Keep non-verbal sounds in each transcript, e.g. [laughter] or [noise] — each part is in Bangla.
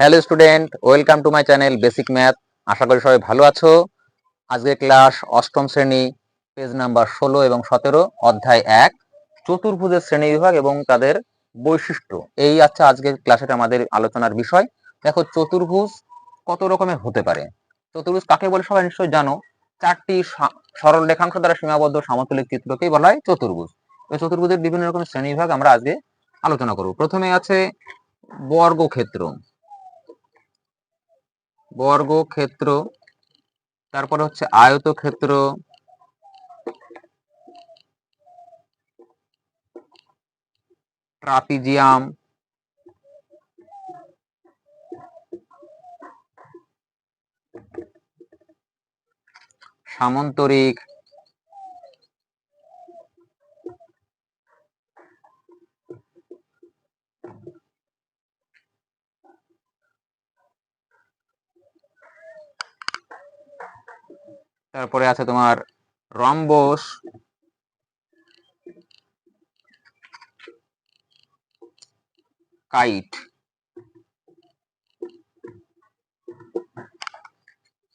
Hello student, welcome to my channel basic math. আশা করি সবাই ভালো আছো। আজকে ক্লাস অষ্টম শ্রেণি, পেজ নাম্বার ষোলো এবং সতেরো, অধ্যায় এক, চতুর্ভুজের শ্রেণি বিভাগ এবং তাদের বৈশিষ্ট্য। এই আচ্ছা আজকে ক্লাসের আমাদের আলোচনার বিষয়। দেখো, চতুর্ভুজ কত রকমের হতে পারে? চতুর্ভুজ কাকে বলে সবাই নিশ্চয়ই জানো? চারটি সরল রেখাংশ দ্বারা সীমাবদ্ধ সমতলিক চিত্রকেই বলা হয় চতুর্ভুজ। এই চতুর্ভুজের বিভিন্ন রকমের শ্রেণি বিভাগ আমরা আজকে আলোচনা করব। প্রথমে আছে বর্গক্ষেত্র। বর্গক্ষেত্র তারপরে হচ্ছে আয়তক্ষেত্র ট্রাপিজিয়াম সামন্তরিক তারপরে আছে তোমার রম্বস কাইট।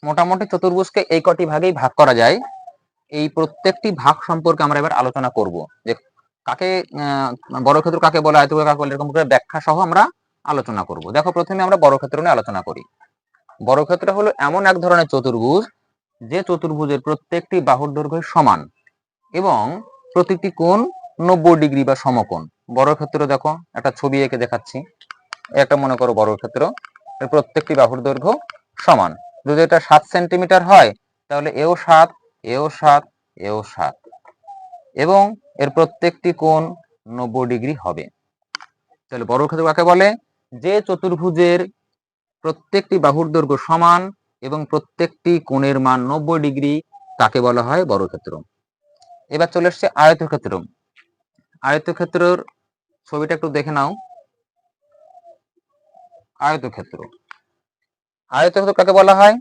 মোটামুটি চতুর্ভুজকে এই কটি ভাগেই ভাগ করা যায়। এই প্রত্যেকটি ভাগ সম্পর্কে আমরা এবার আলোচনা করব যে কাকে আহ, বড় ক্ষেত্র কাকে বলে আয়তক্ষেত্র কাকে বলে এরকম করে ব্যাখ্যা সহ আমরা আলোচনা করব। দেখো প্রথমে আমরা বড় ক্ষেত্র নিয়ে আলোচনা করি। বড় ক্ষেত্র হলো এমন এক ধরনের চতুর্ভুজ যে চতুর্ভুজের প্রত্যেকটি বাহুর দৈর্ঘ্য সমান এবং প্রতিটি কোণ নব্বই ডিগ্রি বা সমকোণ। বড় ক্ষেত্র দেখো, একটা ছবি এঁকে দেখাচ্ছি। একটা মনে করো বড় ক্ষেত্র এর প্রত্যেকটি বাহুর দৈর্ঘ্য সমান। যদি এটা সাত সেন্টিমিটার হয়, তাহলে এও সাত এও সাত এও সাত। এবং এর প্রত্যেকটি কোণ নব্বই ডিগ্রি হবে। তাহলে বড় ক্ষেত্র কাকে বলে? যে চতুর্ভুজের প্রত্যেকটি বাহুর দৈর্ঘ্য সমান প্রত্যেকটি কোণের মান নব্বই ডিগ্রি তাকে বলা হয়? বর্গক্ষেত্র। এবার চলে এসছে আয়তক্ষেত্র। আয়তক্ষেত্রের ছবিটা একটু দেখে নাও। আয়তক্ষেত্র। আয়তক্ষেত্র কাকে বলা হয়?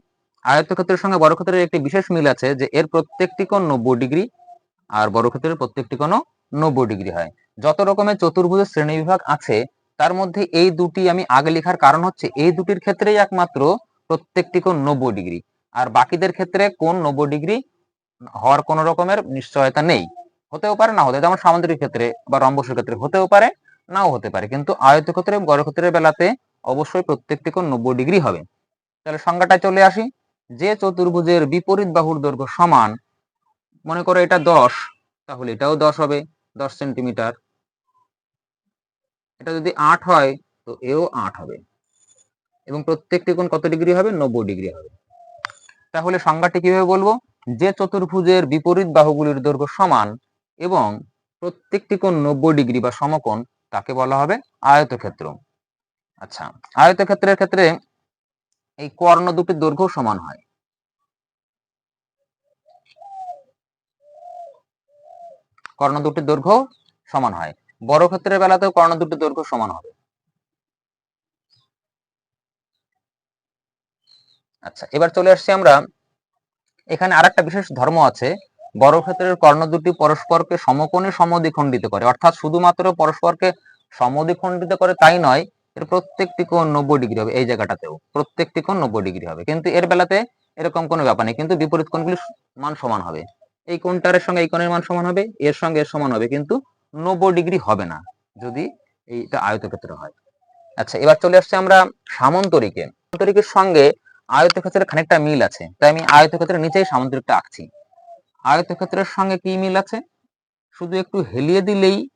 আয়তক্ষেত্রের সঙ্গে বর্গক্ষেত্রের একটি বিশেষ মিল আছে যে এর প্রত্যেকটি কোণ নব্বই ডিগ্রি আর বর্গক্ষেত্রের প্রত্যেকটি কোণও নব্বই ডিগ্রি হয়। যত রকমের চতুর্ভুজ শ্রেণি বিভাগ আছে, তার মধ্যে এই দুটি আমি আগে লেখার কারণ হচ্ছে, এই দুটির ক্ষেত্রেই একমাত্র প্রত্যেকটি কোণ নব্বই ডিগ্রি। আর বাকিদের ক্ষেত্রে কোণ নব্বই ডিগ্রি হওয়ার কোন রকমের নিশ্চয়তা নেই। হতেও পারে না হতে, যেমন সামুদ্রিক ক্ষেত্রে বা রম্বসের ক্ষেত্রে হতেও পারে, নাও হতে পারে। কিন্তু আয়তক্ষেত্রে এবং গড়ক্ষেত্রের বেলাতে অবশ্যই প্রত্যেকটি কোণ নব্বই ডিগ্রি হবে। তাহলে সংজ্ঞাটায় চলে আসি। যে চতুর্ভুজের বিপরীত বাহুর দৈর্ঘ্য সমান, মনে করো এটা দশ, তাহলে এটাও দশ হবে, দশ সেন্টিমিটার। এটা যদি আট হয়, তো এও আট হবে। এবং প্রত্যেকটি কোণ কত ডিগ্রি হবে? নব্বই ডিগ্রি হবে। তাহলে সংজ্ঞাটি কীভাবে বলব? যে চতুর্ভুজের বিপরীত বাহুগুলির দৈর্ঘ্য সমান এবং প্রত্যেকটি কোণ নব্বই ডিগ্রি বা সমকোণ তাকে বলা হবে আয়তক্ষেত্র। আচ্ছা আয়তক্ষেত্রের ক্ষেত্রে এই কর্ণ দুটির দৈর্ঘ্য সমান হয়। কর্ণ দুটির দৈর্ঘ্য সমান হয়। বড় ক্ষেত্রের বেলাতেও কর্ণ দুটির দৈর্ঘ্য সমান হবে। আচ্ছা এবার চলে আসছি আমরা। এখানে আরেকটা বিশেষ ধর্ম আছে। বড় ক্ষেত্রের কর্ণ দুটি পরস্পরকে সমকোণে সমদ্বিখণ্ডিত করে। অর্থাৎ শুধুমাত্র পরস্পরকে সমদ্বিখণ্ডিত করে তাই নয়, এর প্রত্যেকটি কোণ নব্বই ডিগ্রি হবে এই জায়গাটাতেও। প্রত্যেকটি কোণ নব্বই ডিগ্রি হবে। কিন্তু এর বেলাতে এরকম কোনো ব্যাপার নেই। কিন্তু বিপরীত কোণগুলি মান সমান হবে। এই কোণটার সঙ্গে এই কোণের মান সমান হবে, এর সঙ্গে এর সমান হবে। কিন্তু নব্বই ডিগ্রি হবে না, যদি এইটা আয়তক্ষেত্র হয়। আচ্ছা এবার চলে আসছে আমরা সামন্তরিকে। সামন্তরিকের সঙ্গে আয়তক্ষেত্রের খানিকটা মিল আছে। তাই আমি আয়তক্ষেত্রের নিচেই সামন্তরিকটা আঁকছি। আয়তক্ষেত্রের সঙ্গে কি মিল আছে? শুধু একটু হেলিয়ে দিলেই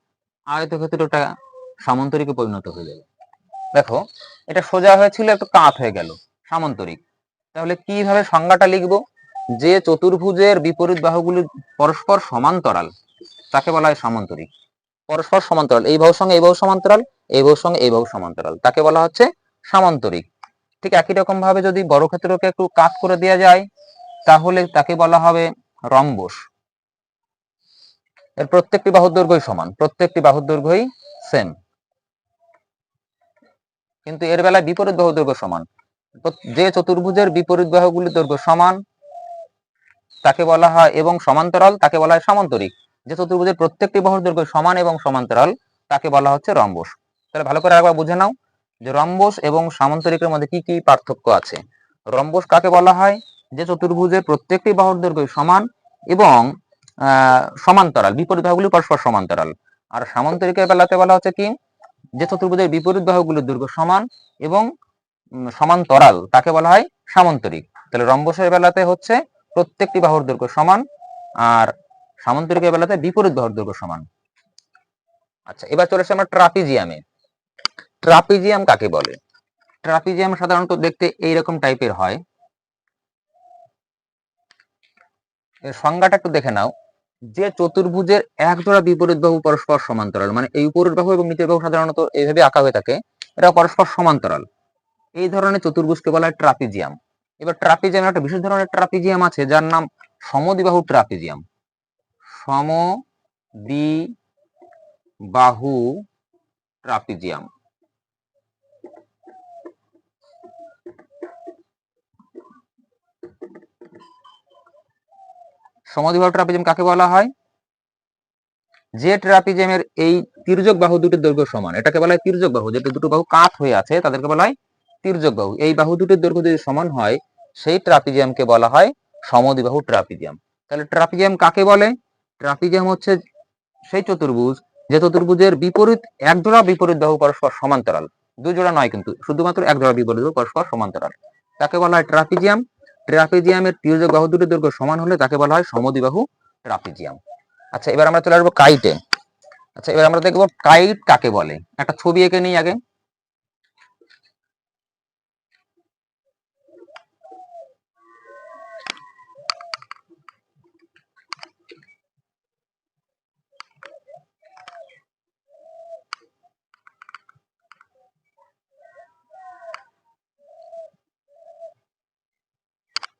আয়তক্ষেত্রটা সামন্তরিকে পরিণত হয়ে যাবে। দেখো, এটা সোজা হয়েছিল, একটু কাত হয়ে গেল, সামন্তরিক। তাহলে কীভাবে সংজ্ঞাটা লিখব? যে চতুর্ভুজের বিপরীত বাহুগুলি পরস্পর সমান্তরাল, তাকে বলা হয় সামান্তরিক। পরস্পর সমান্তরাল, এই বাহুর সঙ্গে এই বাহু সমান্তরাল, এই বাহুর সঙ্গে এই বাহু সমান্তরাল, তাকে বলা হচ্ছে সামান্তরিক। ঠিক একই রকম ভাবে যদি বড় ক্ষেত্রকে একটু কাত করে দেওয়া যায়, তাহলে তাকে বলা হবে রম্বস। এর প্রত্যেকটি বাহুর দৈর্ঘ্যই সমান, প্রত্যেকটি বাহুর দৈর্ঘ্যই সেম কিন্তু এর বেলায় বিপরীত বাহুর দৈর্ঘ্য সমান যে চতুর্ভুজের বিপরীত বাহুগুলির দৈর্ঘ্য সমান, তাকে বলা হয়, এবং সমান্তরাল, তাকে বলা হয় সামান্তরিক। যে চতুর্ভুজের প্রত্যেকটি বাহুর দৈর্ঘ্য সমান এবং সমান্তরাল, তাকে বলা হচ্ছে রম্বস। তাহলে ভালো করে একবার বুঝে নাও। যে রম্বস এবং সামান্তরিকের মধ্যে কি কি পার্থক্য আছে? রম্বস কাকে বলা হয়? যে চতুর্ভুজের প্রত্যেকটি বাহুর দৈর্ঘ্য সমান এবং সমান্তরাল, বিপরীত বাহুগুলি পরস্পর সমান্তরাল। আর সামান্তরিকের বেলাতে বলা হচ্ছে কি? যে চতুর্ভুজের বিপরীত বাহুগুলির দৈর্ঘ্য সমান এবং সমান্তরাল তাকে বলা হয়? সামান্তরিক। তাহলে রম্বসের বেলাতে হচ্ছে প্রত্যেকটি বাহুর দৈর্ঘ্য সমান আর সামান্তরিকের বেলাতে বিপরীত বাহুর দৈর্ঘ্য সমান। আচ্ছা এবার চলে আসছে আমরা ট্রাপিজিয়ামে। ট্রাপিজিয়াম কাকে বলে? ট্রাপিজিয়াম সাধারণত দেখতে এইরকম টাইপের হয়। এর সংজ্ঞাটা একটু দেখে নাও। যে চতুর্ভুজের এক জোড়া বিপরীত বাহু পরস্পর সমান্তরাল মানে এই উপরের বাহু এবং নিচের বাহু সাধারণত এইভাবে আঁকা হয়ে থাকে এটা পরস্পর সমান্তরাল। এই ধরনের চতুর্ভুজকে বলা হয় ট্রাপিজিয়াম। এবার ট্রাপিজিয়াম একটা বিশেষ ধরনের ট্রাপিজিয়াম আছে, যার নাম সমদ্বিবাহু ট্রাপিজিয়াম। সমদ্বিবাহু ট্রাপিজিয়াম। সমদ্বিবাহু ট্রাপিজিয়াম কাকে বলা হয়? যে ট্রাপিজিয়ামের এই তির্যক বাহু দুটির দৈর্ঘ্য সমান। এটাকে বলা হয় তির্যক বাহু। যেটা দুটো বাহু কাত হয়ে আছে, তাদেরকে বলা হয় তির্যক বাহু। এই বাহু দুটির দৈর্ঘ্য যদি সমান হয়, সেই ট্রাপিজিয়ামকে বলা হয় সমদ্বিবাহু ট্রাপিজিয়াম। তাহলে ট্রাপিজিয়াম কাকে বলে? ট্রাপিজিয়াম হচ্ছে সেই চতুর্ভুজ, যে চতুর্ভুজের বিপরীত এক জোড়া বিপরীত বাহু পরস্পর সমান্তরাল। দুই জোড়া নয় কিন্তু, শুধুমাত্র এক জোড়া বিপরীত বাহু পরস্পর সমান্তরাল। তাকে বলা হয় ট্রাপিজিয়াম। ট্রাপিজিয়ামের তির্যক বাহু দুটির দৈর্ঘ্য সমান হলে তাকে বলা হয় সমদ্বিবাহু ট্রাপিজিয়াম। আচ্ছা এবার আমরা চলে আসব কাইটে। আচ্ছা এবার আমরা দেখব কাইট কাকে বলে? একটা ছবি এঁকে নিই আগে।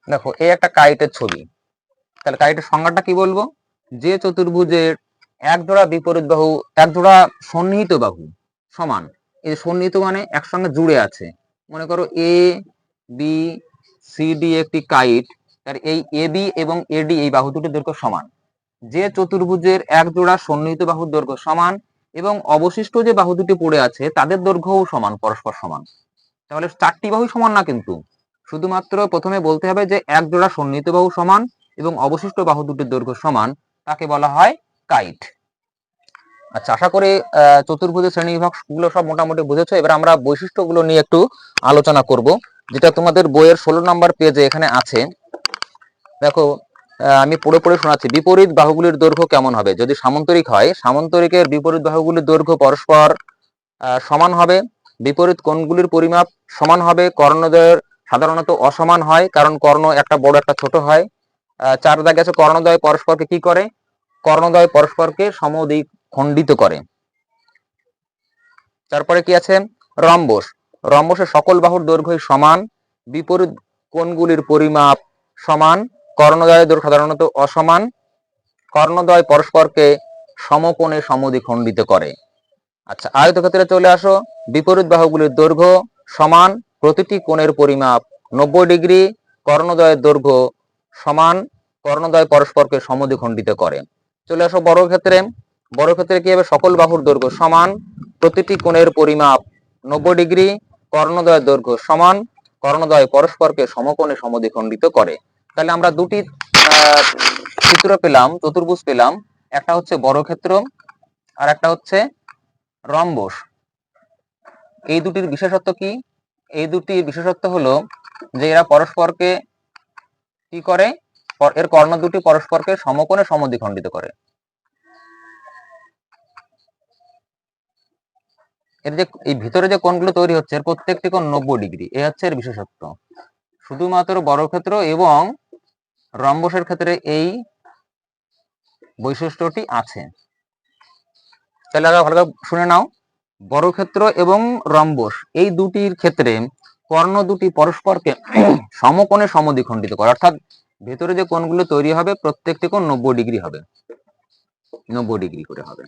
দেখো, এই একটা কাইটের ছবি। তাহলে কাইটের সংজ্ঞাটা কি বলব? যে চতুর্ভুজের এক জোড়া বিপরীত বাহু, এক জোড়া সন্নিহিত বাহু সমান। এই সন্নিহিত মানে একসঙ্গে জুড়ে আছে। মনে করো এ বি সি ডি একটি কাইট তার এই এ বি এবং এডি এই বাহু দুটির দৈর্ঘ্য সমান। যে চতুর্ভুজের এক জোড়া সন্নিহিত বাহুর দৈর্ঘ্য সমান এবং অবশিষ্ট যে বাহু দুটি পড়ে আছে, তাদের দৈর্ঘ্যও সমান, পরস্পর সমান। তাহলে চারটি বাহু সমান না কিন্তু? শুধুমাত্র প্রথমে বলতে হবে যে এক জোড়া সন্নিহিত বাহু সমান এবং অবশিষ্ট বাহু দুটির দৈর্ঘ্য সমান তাকে বলা হয় কাইট। আচ্ছা আশা করি আহ, চতুর্ভুজের শ্রেণীবিভাগগুলো সব মোটামুটি বুঝেছ। এবার আমরা বৈশিষ্ট্যগুলো নিয়ে একটু আলোচনা করব যেটা তোমাদের বইয়ের ষোলো নম্বর পেজে এখানে আছে। দেখো আমি পড়ে পড়ে শোনাচ্ছি বিপরীত বাহুগুলির দৈর্ঘ্য কেমন হবে? যদি সামান্তরিক হয় সামান্তরিকের বিপরীত বাহুগুলির দৈর্ঘ্য পরস্পর সমান হবে বিপরীত কোণগুলির পরিমাপ সমান হবে কর্ণদ্বয়ের সাধারণত অসমান হয়, কারণ কর্ণ একটা বড়, একটা ছোট হয়। চার দাগে আছে কর্ণদ্বয় পরস্পরকে কি করে? কর্ণদ্বয় পরস্পরকে সমদিক খণ্ডিত করে। তারপরে কি আছে? রম্বস। রম্বসের সকল বাহুর দৈর্ঘ্যই সমান, বিপরীত কোণগুলির পরিমাপ সমান, কর্ণদ্বয়ের দৈর্ঘ্য সাধারণত অসমান, কর্ণদ্বয় পরস্পরকে সমকোণে সমদ্বিখণ্ডিত করে। আচ্ছা আয়তক্ষেত্রে চলে আসো। বিপরীত বাহুগুলির দৈর্ঘ্য সমান প্রতিটি কোণের পরিমাপ নব্বই ডিগ্রি কর্ণদ্বয়ের দৈর্ঘ্য সমান কর্ণদয় পরস্পরকে সমদ্বিখণ্ডিত করে। চলে আসো বর্গক্ষেত্রে। বর্গক্ষেত্রে কি হবে? সকল বাহুর দৈর্ঘ্য সমান। প্রতিটি কোণের পরিমাপ নব্বই ডিগ্রি কর্ণদ্বয়ের দৈর্ঘ্য সমান। কর্ণদয় পরস্পরকে সমকোণে সমদ্বিখণ্ডিত করে। তাহলে আমরা দুটি চিত্র পেলাম, চতুর্ভুজ পেলাম। একটা হচ্ছে বর্গক্ষেত্র আর একটা হচ্ছে রম্বস। এই দুটির বিশেষত্ব কি? এই দুটির বিশেষত্ব হলো যে এরা পরস্পরকে কি করে? এর কর্ণ দুটি পরস্পরকে সমকোণে সমদ্বিখণ্ডিত করে। এর যে এই ভিতরে যে কোণগুলো তৈরি হচ্ছে, এর প্রত্যেকটি কোণ নব্বই ডিগ্রি। এ হচ্ছে এর বিশেষত্ব। শুধুমাত্র বর্গক্ষেত্র এবং রম্বসের ক্ষেত্রে এই বৈশিষ্ট্যটি আছে। তাহলে ভালো করে শুনে নাও। বর্গক্ষেত্র এবং রম্বস, এই দুটির ক্ষেত্রে কর্ণ দুটি পরস্পরকে [clears throat] সমকোণে সমদ্বিখণ্ডিত করে। অর্থাৎ ভেতরে যে কোণগুলো তৈরি হবে, প্রত্যেকটি কোণ নব্বই ডিগ্রি হবে। নব্বই ডিগ্রি করে হবে।